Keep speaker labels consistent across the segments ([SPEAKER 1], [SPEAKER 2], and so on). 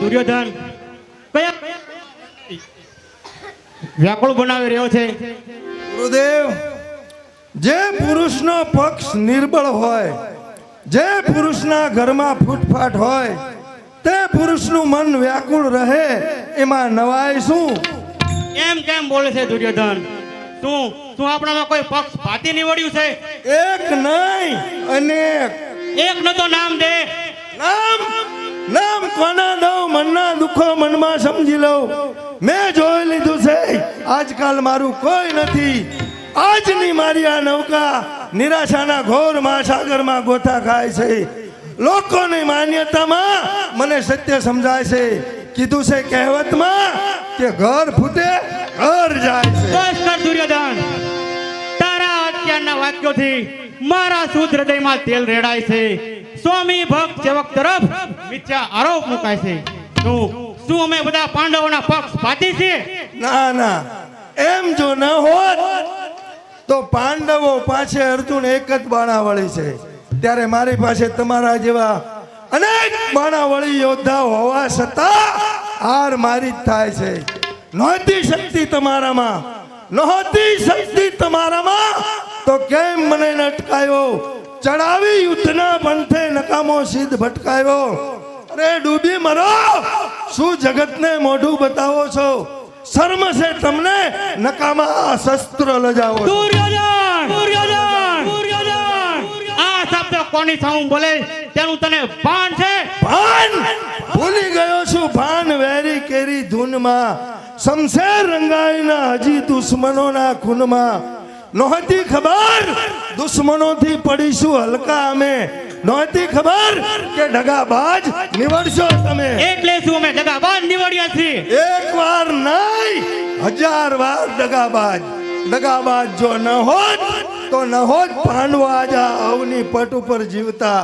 [SPEAKER 1] દુર્યોધન. વ્યાકુળ બનાવી રહ્યો છે.
[SPEAKER 2] ગુરુદેવ જે પુરુષનો પક્ષ નિર્બળ હોય જે પુરુષના ઘરમાં ફૂટફાટ હોય તે પુરુષનું મન વ્યાકુળ રહે એમાં નવાય શું
[SPEAKER 1] એમ કેમ બોલે છે દુર્યોધન? શું શું આપણામાં કોઈ પક્ષ ભાતી નીવડ્યું છે?
[SPEAKER 2] એક નહીં અનેક.
[SPEAKER 1] એક ન તો નામ દે.
[SPEAKER 2] નામ નામ કોના દઉં, મનના દુઃખો મનમાં સમજી લઉં. મેં જોઈ લીધું છે, આજકાલ મારું કોઈ નથી. આજની મારી આ નૌકા નિરાશાના ઘોર મહાસાગરમાં ગોથા ખાય છે. લોકોની માન્યતામાં મને સત્ય સમજાય છે. કીધું છે કહેવતમાં કે ઘર ફૂટે, ઘર જાય છે.
[SPEAKER 1] તારા અત્યારના વાક્યોથી મારા શુદ્ધ હૃદયમાં તેલ રેડાય છે. સ્વામી ભક્ત સેવક તરફ મિથ્યા આરોપ મુકાય છે. શું શું અમે બધા પાંડવોના પક્ષ પાટી છીએ?
[SPEAKER 2] ના ના. એમ જો ન હોત, તો પાંડવો પાસે અર્જુન એક જ બાણાવળી છે. ત્યારે મારી પાસે તમારા જેવા અનેક બાણાવળી યોદ્ધા હોવા છતાં હાર મારી જ થાય છે. નહોતી શક્તિ તમારામાં. નહોતી શક્તિ તમારામાં. તો કેમ મને ન અટકાયો ચડાવી યુદ્ધના પંથે નકામો સિદ્ધ ભટકાયો. અરે ડૂબી મરો! શું જગતને મોઢું બતાવો છો? શર્મ છે તમને? નકામા આ શસ્ત્ર લજાવો
[SPEAKER 1] દુર્યોધન! દુર્યોધન! દુર્યોધન! આ શબ્દ કોની સામે બોલે? તેનું તને ભાન છે?
[SPEAKER 2] ભાન? ભૂલી ગયો છું ભાન વેરી કેરી ધૂનમાં. શમશેર રંગાઈના હજી દુશ્મનોના ખૂનમાં. નહોતી ખબર? દુશ્મનોથી પડીશું હલકા અમે. નહોતી ખબર કે ડગાબાજ નીવડશો તમે?
[SPEAKER 1] એટલે શું અમે ડગાબાજ નીવડ્યા છીએ?
[SPEAKER 2] એક વાર નહીં હજાર વાર ડગાબાજ ડગાબાજ જો ન હોત તો ન હોત પાંડવો આજા અવની પટ ઉપર જીવતા.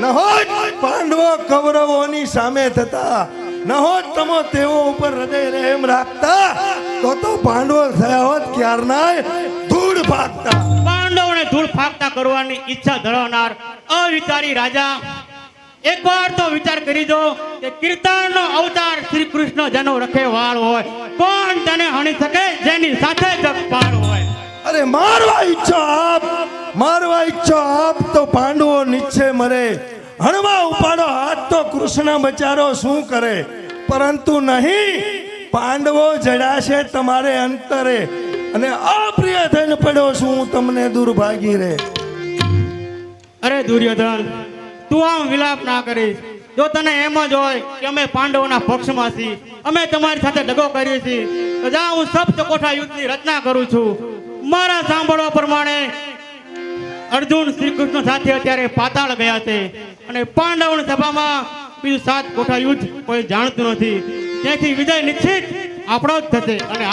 [SPEAKER 2] ન હોત પાંડવો કૌરવોની સામે થતા. ન હોત તમો તેઓ ઉપર હૃદય રહેમ રાખતા. તો તો પાંડવો થયા હોત ક્યારનાય ધૂળ
[SPEAKER 1] પાંડવોને ધૂળ ફાકતા કરવાની ઈચ્છા ધરાવનાર અવિચારી રાજા. એકવાર તો વિચાર કરી દો કે કીર્તનનો અવતાર શ્રી કૃષ્ણ જેનો રખે વાળ હોય કોણ તેને હણી શકે જેની સાથે જગપાળ હોય?
[SPEAKER 2] અરે મારવા ઈચ્છો આપ મારવા ઈચ્છો આપ તો પાંડવો નીચે મરે. હણવા ઉપાડો હાથ તો કૃષ્ણ બચારો શું કરે? પરંતુ નહીં પાંડવો જડાશે તમારે અંતરે. અને અપ્રિય થઈને પડ્યો છું, હું તમને દુર્ભાગી રે.
[SPEAKER 1] અરે દુર્યોધન, તું આમ વિલાપ ના કરીશ. જો તને એમ જ હોય કે અમે પાંડવોના પક્ષમાં છીએ અમે તમારી સાથે દગો કરીએ છીએ, તો જા હું સપ્ત કોઠા યુદ્ધની રચના કરું છું. મારા સાંભળવા પ્રમાણે અર્જુન શ્રી કૃષ્ણ સાથે અત્યારે પાતાળ ગયા છે અને પાંડવ સભામાં બીજું સાત કોઠા યુદ્ધ કોઈ જાણતું નથી. તેથી વિજય નિશ્ચિત આપણો જ થશે અને